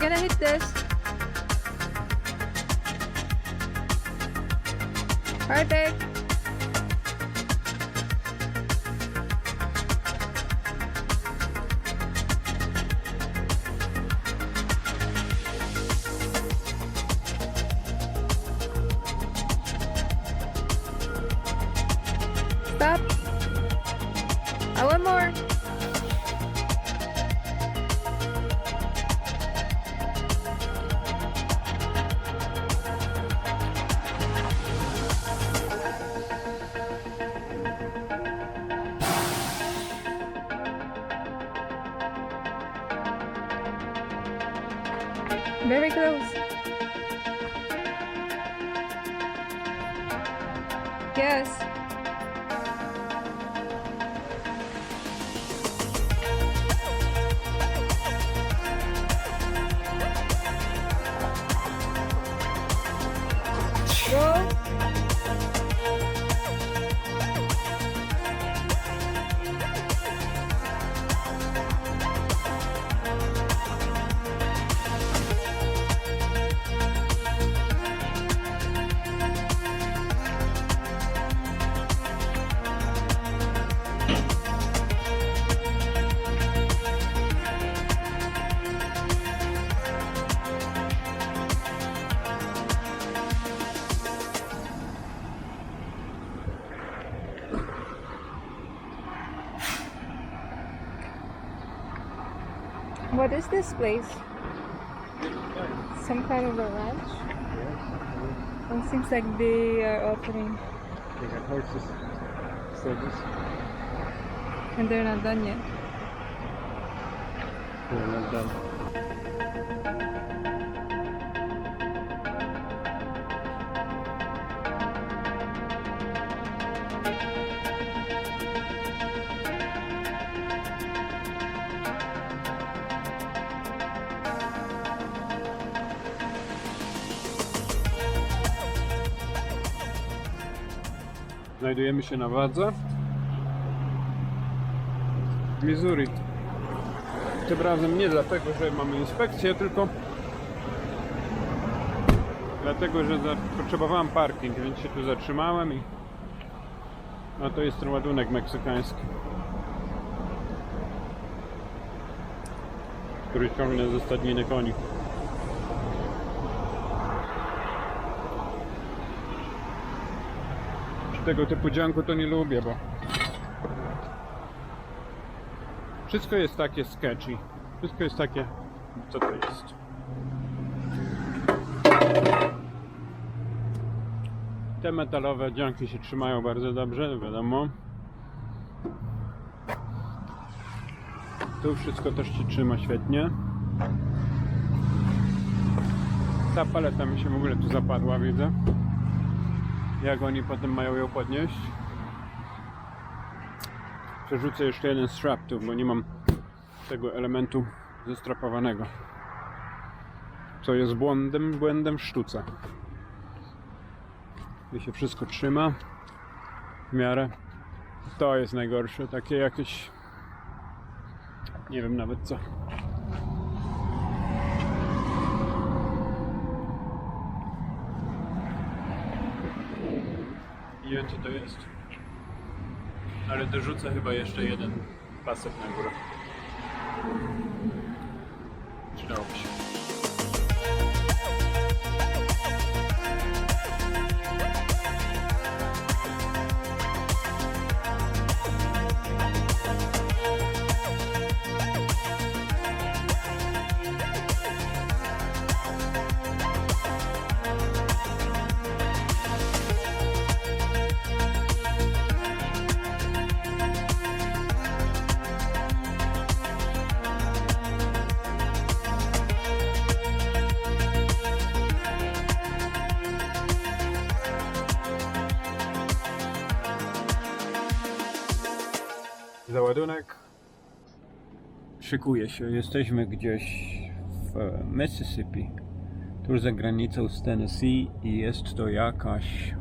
You're gonna hit this. What is this place? Some kind of a ranch? It seems like they are opening. They got horses. Stages. and they're not done yet. They're not done. Znajdujemy się na wadze Missouri. Tym razem nie dlatego, że mamy inspekcję, tylko dlatego, że potrzebowałem parking, więc się tu zatrzymałem i a to jest ten ładunek meksykański, który ciągnę ze stadniny koni. Tego typu dzianku to nie lubię, bo Wszystko jest takie sketchy. Wszystko jest takie. Co to jest? Te metalowe dzianki się trzymają bardzo dobrze, wiadomo. Tu wszystko też się trzyma świetnie. Ta paleta mi się w ogóle tu zapadła, widzę. Jak oni potem mają ją podnieść? Przerzucę jeszcze jeden strap tu, bo nie mam tego elementu zestrapowanego. Co jest błędem, błędem w sztuce. Tu się wszystko trzyma w miarę. To jest najgorsze, takie jakieś nie wiem nawet co. co to jest. Ale dorzucę chyba jeszcze jeden pasek na górę. Przydałoby się. Załadunek szykuje się. Jesteśmy gdzieś w e, Mississippi, tuż za granicą z Tennessee i jest to jakaś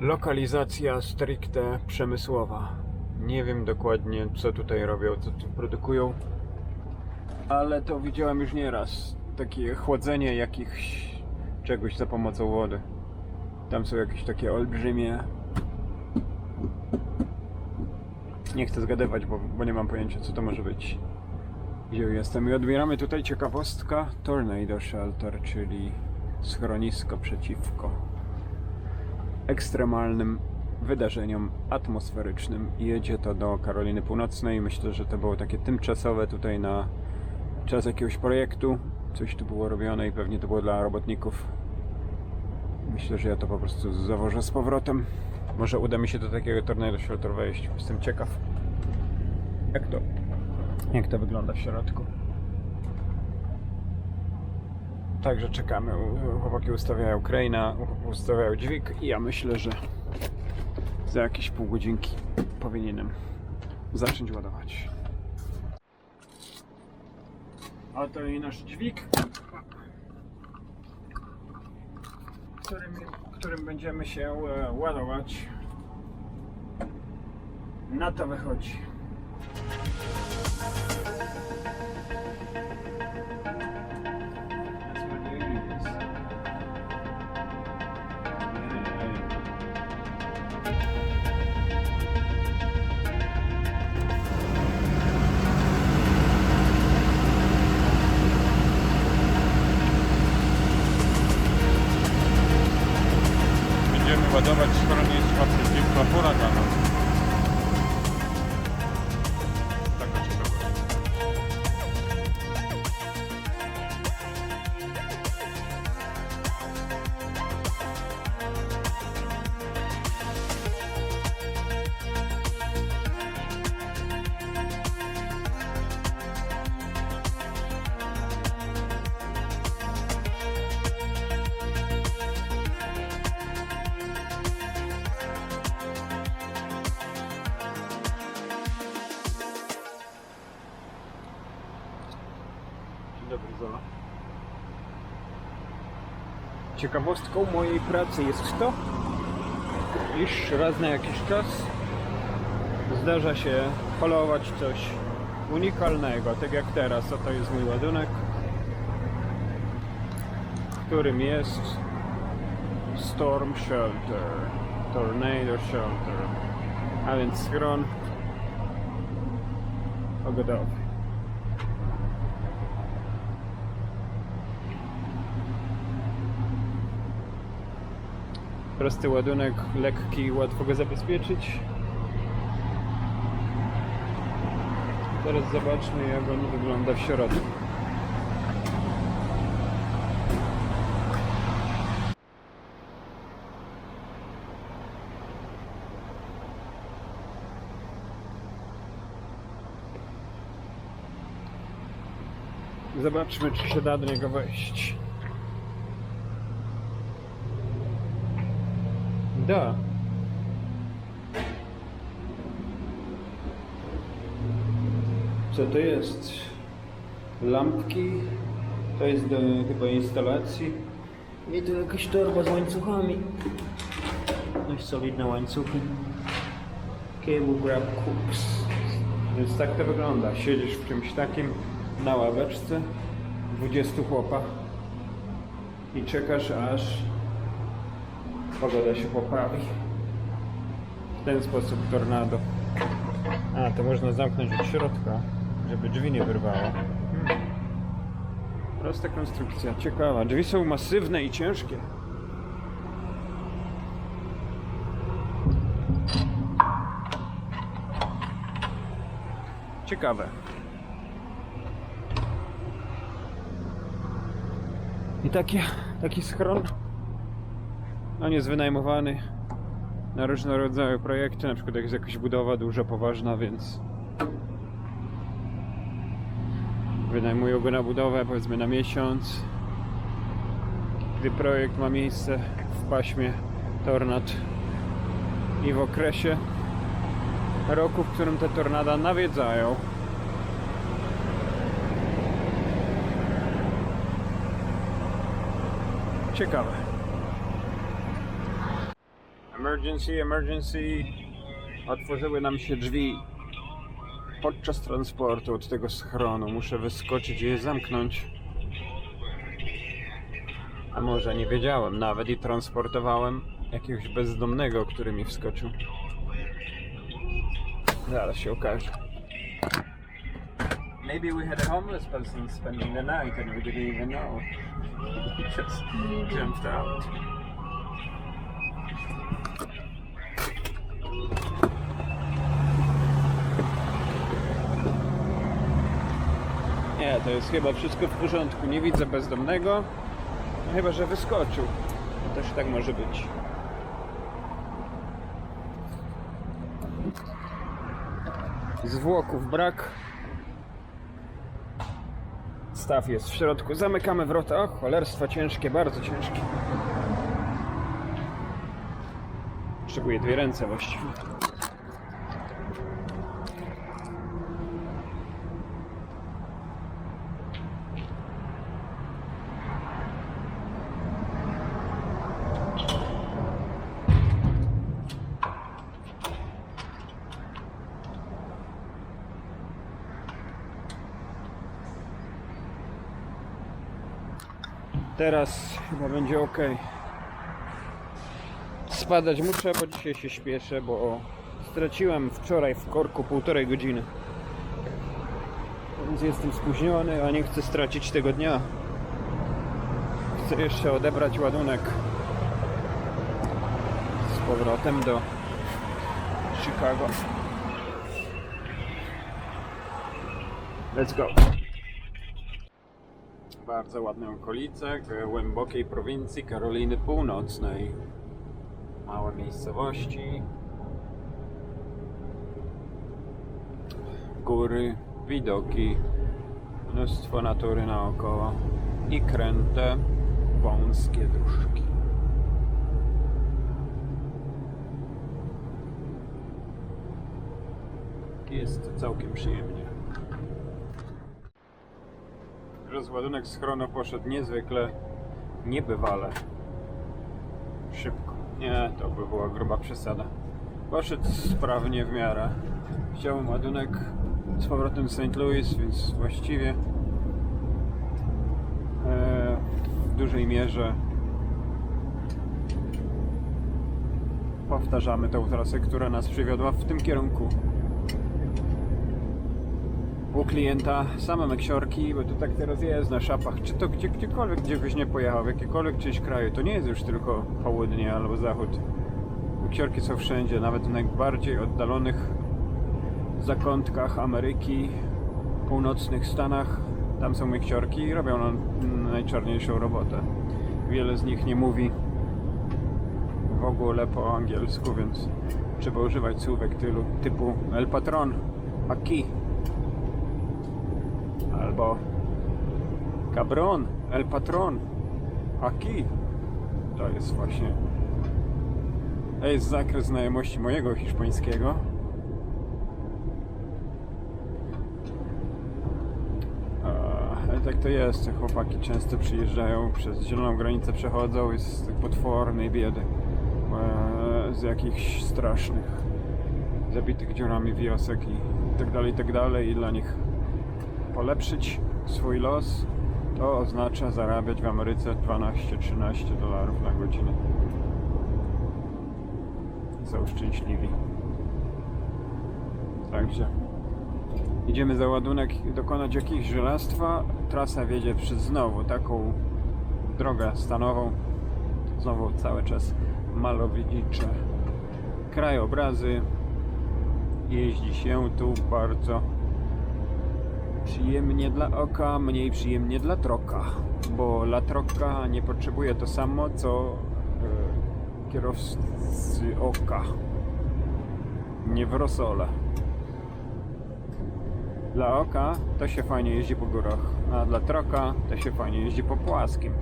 lokalizacja stricte przemysłowa. Nie wiem dokładnie co tutaj robią, co tu produkują, ale to widziałem już nieraz. Takie chłodzenie jakichś czegoś za pomocą wody. Tam są jakieś takie olbrzymie nie chcę zgadywać, bo, bo nie mam pojęcia, co to może być. Gdzie jestem? I odbieramy tutaj ciekawostka Tornado Shelter, czyli schronisko przeciwko ekstremalnym wydarzeniom atmosferycznym. Jedzie to do Karoliny Północnej. Myślę, że to było takie tymczasowe tutaj na czas jakiegoś projektu. Coś tu było robione i pewnie to było dla robotników. Myślę, że ja to po prostu zawożę z powrotem. Może uda mi się do takiego tornado shelter wejść. Jestem ciekaw. Jak to? Jak to wygląda w środku? Także czekamy. Chłopaki ustawiają kraina, ustawiają dźwig i ja myślę, że za jakieś pół godzinki powinienem zacząć ładować. Oto i nasz dźwig, którym, którym będziemy się e, ładować. Na to wychodzi. Ciekawostką mojej pracy jest to, iż raz na jakiś czas zdarza się polować coś unikalnego, tak jak teraz. Oto jest mój ładunek, którym jest Storm Shelter, Tornado Shelter, a więc schron pogodowy. Prosty ładunek, lekki, łatwo go zabezpieczyć. Teraz zobaczmy jak on wygląda w środku. Zobaczmy czy się da do niego wejść. Da. Co to jest? Lampki. To jest do chyba instalacji. I tu jakaś torba z łańcuchami. Dość solidne łańcuchy. Cable grab hooks. Więc tak to wygląda. Siedzisz w czymś takim na ławeczce, 20 chłopa i czekasz aż pogoda się poprawi. W ten sposób tornado. A, to można zamknąć od środka, żeby drzwi nie wyrwało. Hmm. Prosta konstrukcja, ciekawa. Drzwi są masywne i ciężkie. Ciekawe. I taki, taki schron, on jest wynajmowany na różne rodzaje projekty, na przykład jak jest jakaś budowa duża, poważna, więc wynajmują go na budowę, powiedzmy na miesiąc. Gdy projekt ma miejsce w paśmie tornad i w okresie roku, w którym te tornada nawiedzają. Ciekawe. Emergency, emergency. Otworzyły nam się drzwi podczas transportu od tego schronu. Muszę wyskoczyć i je zamknąć. A może nie wiedziałem nawet i transportowałem jakiegoś bezdomnego, który mi wskoczył. Zaraz się okaże. Maybe we had a homeless person spending the night and we didn't even know. He just jumped out. Nie, to jest chyba wszystko w porządku. Nie widzę bezdomnego. No chyba, że wyskoczył. To też tak może być. Zwłoków brak. Staw jest w środku. Zamykamy wrota. O, cholerstwo ciężkie, bardzo ciężkie. Potrzebuję dwie ręce właściwie. Teraz chyba będzie ok. Spadać muszę, bo dzisiaj się śpieszę, bo straciłem wczoraj w korku półtorej godziny. Więc jestem spóźniony, a nie chcę stracić tego dnia. Chcę jeszcze odebrać ładunek z powrotem do Chicago. Let's go. Bardzo ładne okolice głębokiej prowincji Karoliny Północnej. Małe miejscowości. Góry, widoki, mnóstwo natury naokoło i kręte, wąskie dróżki. Jest całkiem przyjemnie. Rozładunek schronu poszedł niezwykle, niebywale szybko. Nie, to by była gruba przesada. Poszedł sprawnie w miarę. Chciałem ładunek z powrotem St. Louis, więc właściwie e, w dużej mierze powtarzamy tą trasę, która nas przywiodła w tym kierunku u klienta same meksiorki, bo to tak teraz jest na szapach, czy to gdzie, gdziekolwiek, gdzie byś nie pojechał, w jakiekolwiek czyjś kraju, to nie jest już tylko południe albo zachód. Meksiorki są wszędzie, nawet w najbardziej oddalonych zakątkach Ameryki, północnych Stanach, tam są meksiorki i robią najczarniejszą robotę. Wiele z nich nie mówi w ogóle po angielsku, więc trzeba używać słówek tylu, typu El Patron, aquí, albo Cabron, El Patron, Aquí. To jest właśnie. To jest zakres znajomości mojego hiszpańskiego. tak to jest. Chłopaki często przyjeżdżają, przez zieloną granicę przechodzą i z potwornej biedy. E, z jakichś strasznych, zabitych dziurami wiosek i tak dalej, i tak dalej. I dla nich polepszyć swój los to oznacza zarabiać w Ameryce 12-13 dolarów na godzinę. Są szczęśliwi. Także idziemy za ładunek dokonać jakiegoś żelastwa. Trasa wiedzie przez znowu taką drogę stanową. Znowu cały czas malownicze krajobrazy. Jeździ się tu bardzo przyjemnie dla oka, mniej przyjemnie dla troka, bo la troka nie potrzebuje to samo co e, kierowcy oka. Nie w rosole. Dla oka to się fajnie jeździ po górach, a dla troka to się fajnie jeździ po płaskim.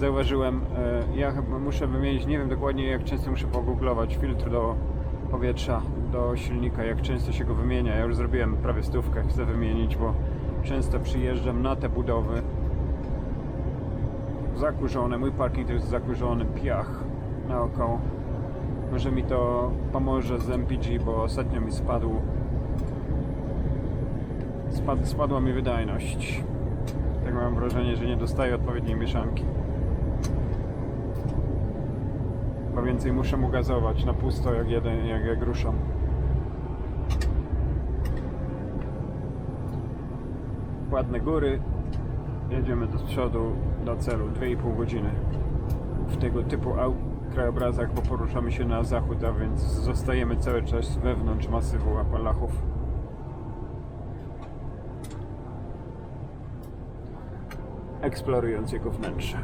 Zauważyłem, e, ja chyba muszę wymienić, nie wiem dokładnie jak często muszę pogooglować filtr do powietrza, do silnika, jak często się go wymienia. Ja już zrobiłem prawie stówkę, chcę wymienić, bo często przyjeżdżam na te budowy zakurzone, mój parking to jest zakurzony piach naokoło. Może mi to pomoże z MPG, bo ostatnio mi spadł spad, spadła mi wydajność. Tak mam wrażenie, że nie dostaję odpowiedniej mieszanki. Bo więcej muszę mu gazować na pusto, jak, jeden, jak, jak ruszam. Ładne góry. Jedziemy do przodu, do celu. 2,5 godziny. W tego typu krajobrazach, bo poruszamy się na zachód, a więc zostajemy cały czas wewnątrz masywu Apalachów. eksplorując jego wnętrze.